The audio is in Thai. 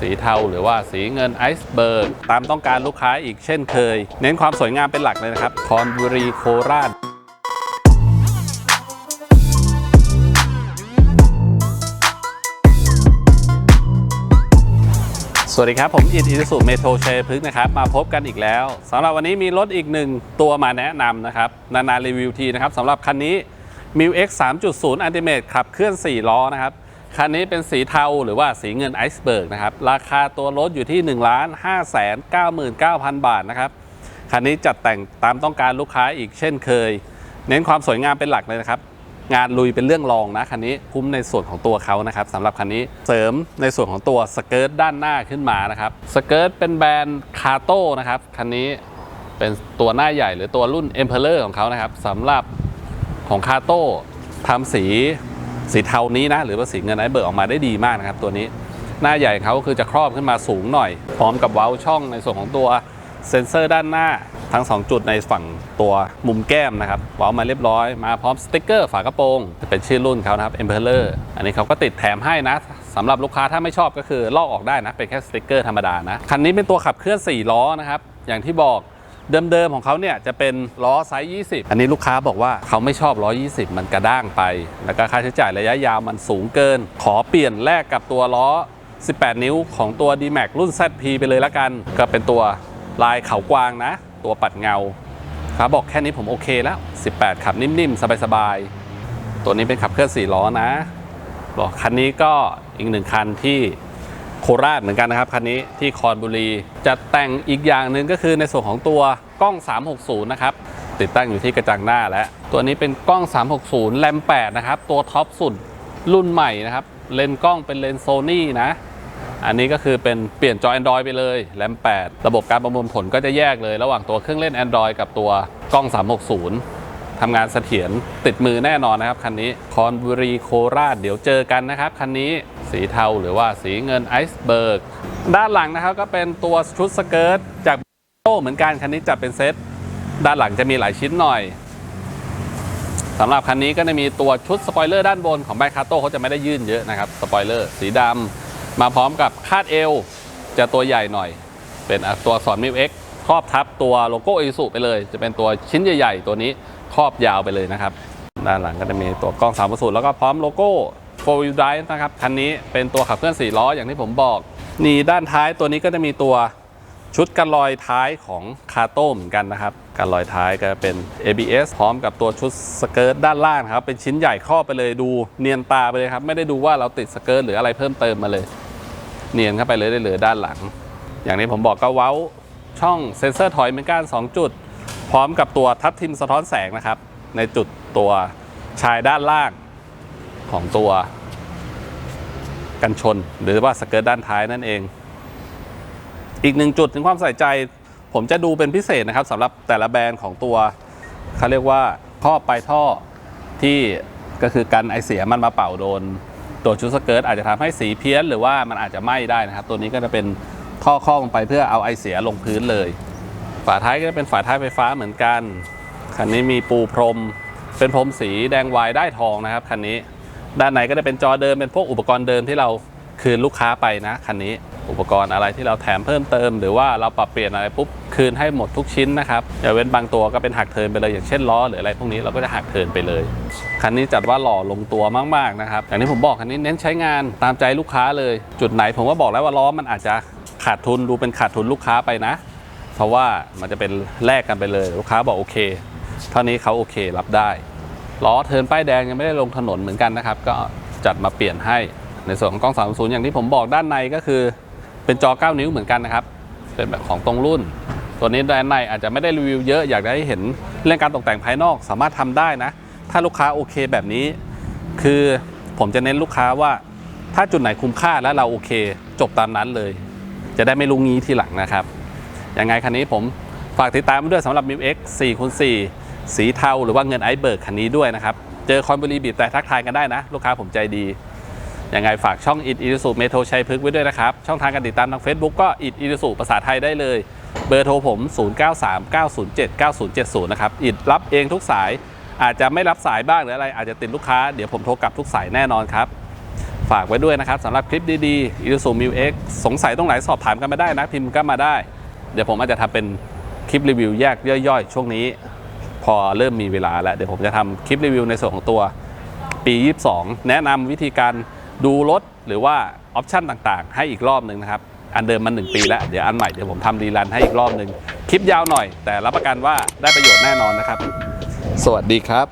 สีเทาหรือว่าสีเงินไอซ์เบิร์กตามต้องการลูกค้าอีกเช่นเคย เน้นความสวยงามเป็นหลักเลยนะครับคอนบุรีโคราชสวัสดีครับ ผมอิดอิสุเมโทรชัยพฤกนะครับ มาพบกันอีกแล้วสำหรับวันนี้มีรถอีกหนึ่งตัวมาแนะนำนะครับ นานๆรีวิวทีนะครับสำหรับคันนี้ m i w X 3.0 Ultimate ขับเคลื่อน 4 ล้อนะครับ คันนี้เป็นสีเทาหรือว่าสีเงินไอซ์เบิร์กนะครับ ราคาตัวรถอยู่ที่ 1 5 9 9 9 0 0 บาทนะครับ คันนี้จัดแต่งตามต้องการลูกค้าอีกเช่นเคย เน้นความสวยงามเป็นหลักเลยนะครับ งานลุยเป็นเรื่องรองนะคันนี้คุ้มในส่วนของตัวเขานะครับสำหรับคันนี้เสริมในส่วนของตัวสเกิร์ตด้านหน้าขึ้นมานะครับสเกิร์ตเป็นแบรนด์คาโต้นะครับคันนี้เป็นตัวหน้าใหญ่หรือตัวรุ่น e m p e r o r ของเขานะครับสำหรับของคาโต้ทำสี สีเทานี้นะ หรือว่าสีเงินไอเบิร์กออกมาได้ดีมากนะครับตัวนี้หน้าใหญ่เขาคือจะครอบขึ้นมาสูงหน่อย พร้อมกับเว้าช่องในส่วนของตัวเซ็นเซอร์ด้านหน้าทั้ง 2 จุดในฝั่งตัวมุมแก้มนะครับเว้ามาเรียบร้อย มาพร้อมสติ๊กเกอร์ฝากระโปรงเป็นชื่อรุ่นเขานะครับ e m p e r o r อันนี้เขาก็ติดแถมให้นะสำหรับลูกค้าถ้าไม่ชอบก็คือลอกออกได้นะ เป็นแค่สติ๊กเกอร์ธรรมดานะ คันนี้เป็นตัวขับเคลื่อน 4 ล้อนะครับ อย่างที่บอก เดิมๆของเขาเนี่ยจะเป็นล้อไซส์ 20 อันนี้ลูกค้าบอกว่าเขาไม่ชอบล้อ 20 มันกระด้างไป แล้วก็ค่าใช้จ่ายระยะยาวมันสูงเกิน ขอเปลี่ยนแลกกับตัวล้อ 18 นิ้วของตัว D-Max รุ่น ZP ไปเลยละกัน ก็เป็นตัวลายเขากวางนะ ตัวปัดเงาครับบอกแค่นี้ผมโอเคแล้ว 18 ขับนิ่มๆ สบายๆ ตัวนี้เป็นขับเคลื่อน 4 ล้อนะ บอกคันนี้ก็อีกหนึ่งคันที่ โคราชเหมือนกันนะครับคันนี้ที่คอนบุรี จะแต่งอีกอย่างหนึ่งก็คือในส่วนของตัวกล้อง 360 นะครับ ติดตั้งอยู่ที่กระจังหน้าแล้ว ตัวนี้เป็นกล้อง 360แรม8 นะครับ ตัวท็อปสุดรุ่นใหม่นะครับ เลนกล้องเป็นเลนโซนี่นะ อันนี้ก็คือเป็นเปลี่ยนจอ Android ไปเลยแรม8 ระบบการประมวลผลก็จะแยกเลย ระหว่างตัวเครื่องเล่น Android กับตัวกล้อง 360 ทำงานเสถียรติดมือแน่นอนนะครับคันนี้คอนบุรีโคราชเดี๋ยวเจอกันนะครับคันนี้สีเทาหรือว่าสีเงินไอซ์เบิร์กด้านหลังนะครับก็เป็นตัวชุดสเกิร์ตจากโตเหมือนกันคันนี้จะเป็นเซตด้านหลังจะมีหลายชิ้นหน่อยสำหรับคันนี้ก็จะมีตัวชุดสปอยเลอร์ด้านบนของแบคคาโต้เขาจะไม่ได้ยื่นเยอะนะครับสปอยเลอร์สีดำมาพร้อมกับคาดเอวจะตัวใหญ่หน่อย เป็นตัวอักษรมิวเอ็ก ครอบทับตัวโลโก้อิสุไปเลย จะเป็นตัวชิ้นใหญ่ ๆ ตัวนี้ครอบยาวไปเลยนะครับ ด้านหลังก็จะมีตัวกล้อง3ามสูแล้วก็พร้อมโลโก้4 wheel drive นะครับคันนี้เป็นตัวขับเคลื่อน4ล้ออย่างที่ผมบอก นี่ด้านท้ายตัวนี้ก็จะมีตัวชุดกันลอยท้ายของคาโต้เหมือนกันนะครับกันลอยท้ายก็เป็น ABS พร้อมกับตัวชุดสเกิร์ตด้านล่างครับเป็นชิ้นใหญ่ครอบไปเลยดูเนียนตาไปเลยครับ ไม่ได้ดูว่าเราติดสเกิร์ตหรืออะไรเพิ่มเติมมาเลย เนียนเข้าไปเลยได้เลยด้านหลัง อย่างที่ผมบอกก็เว้า ช่องเซ็นเซอร์ถอยเหมือนกัน2 จุด พร้อมกับตัวทับทิมสะท้อนแสงนะครับ ในจุดตัวชายด้านล่างของตัวกันชน หรือว่าสเกิร์ตด้านท้ายนั่นเอง อีกหนึ่งจุดถึงความใส่ใจ ผมจะดูเป็นพิเศษนะครับสำหรับแต่ละแบรนด์ของตัวเขาเรียกว่าท่อไปท่อที่ก็คือกันไอเสียมันมาเป่าโดนตัวชุดสเกิร์ตอาจจะทำให้สีเพี้ยนหรือว่ามันอาจจะไหม้ได้นะครับ ตัวนี้ก็จะเป็น ท่อข้อลงไปเพื่อเอาไอเสียลงพื้นเลย ฝาท้ายก็จะเป็นฝาท้ายไฟฟ้าเหมือนกันคันนี้มีปูพรม เป็นพรมสีแดงวายได้ทองนะครับคันนี้ด้านในก็จะเป็นจอเดิมเป็นพวกอุปกรณ์เดิมที่เราคืนลูกค้าไปนะคันนี้อุปกรณ์อะไรที่เราแถมเพิ่มเติม หรือว่าเราปรับเปลี่ยนอะไรปุ๊บคืนให้หมดทุกชิ้นนะครับอย่าเว้นบางตัวก็เป็นหักเทินไปเลยอย่างเช่นล้อหรืออะไรพวกนี้เราก็จะหักเทินไปเลย คันนี้จัดว่าหล่อลงตัวมากๆนะครับอย่างที่ผมบอกคันนี้เน้นใช้งานตามใจลูกค้าเลย จุดไหนผมก็บอกแล้วว่าล้อมันอาจจะ ขาดทุนดูเป็นขาดทุนลูกค้าไปนะ เพราะว่ามันจะเป็นแลกกันไปเลย ลูกค้าบอกโอเคเท่านี้เขาโอเครับได้ล้อเทินป้ายแดงยังไม่ได้ลงถนนเหมือนกันนะครับ ก็จัดมาเปลี่ยนให้ในส่วนของกล้อง 30 อย่างที่ผมบอกด้านในก็คือ เป็นจอ 9 นิ้วเหมือนกันนะครับ เป็นแบบของตรงรุ่น ตัวนี้ด้านในอาจจะไม่ได้รีวิวเยอะอยากได้เห็นเรื่องการตกแต่งภายนอกสามารถทำได้นะ ถ้าลูกค้าโอเคแบบนี้ คือผมจะเน้นลูกค้าว่า ถ้าจุดไหนคุ้มค่าและเราโอเค จบตามนั้นเลย จะได้ไม่ลุงงี้ทีหลังนะครับ ยังไงคันนี้ผมฝากติดตามด้วยสำหรับ m i x 4คูณ4สีเทาหรือว่าเงินไอเบิร์กคันนี้ด้วยนะครับ เจอคอนบุรีบีบแต่ทักทายกันได้นะ ลูกค้าผมใจดี ยังไงฝากช่องอิดอิสุเมโทชัยพฤกษ์ไว้ด้วยนะครับ ช่องทางการติดตามทาง Facebook ก็อิดอิสุภาษาไทยได้เลย เบอร์โทรผม 0939079070 นะครับอิดรับเองทุกสายอาจจะไม่รับสายบ้างหรืออะไรอาจจะติดลูกค้าเดี๋ยวผมโทรกลับทุกสายแน่นอนครับ ฝากไว้ด้วยนะครับสำหรับคลิปดีๆ i s u m i x สงสัยตรงไหนสอบถามกันมาได้นะพิมพ์ก็มาได้ เดี๋ยวผมอาจจะทำเป็นคลิปรีวิวแยกย่อยๆ ช่วงนี้ พอเริ่มมีเวลาแล้ว เดี๋ยวผมจะทำคลิปรีวิวในส่วนของตัวปี 22 แนะนำวิธีการดูรถหรือว่าออปชันต่างๆ ให้อีกรอบหนึ่งนะครับ อันเดิมมัน 1 ปีแล้ว เดี๋ยวอันใหม่เดี๋ยวผมทำรีรันให้อีกรอบหนึ่งคลิปยาวหน่อย แต่รับประกันว่าได้ประโยชน์แน่นอนนะครับ สวัสดีครับ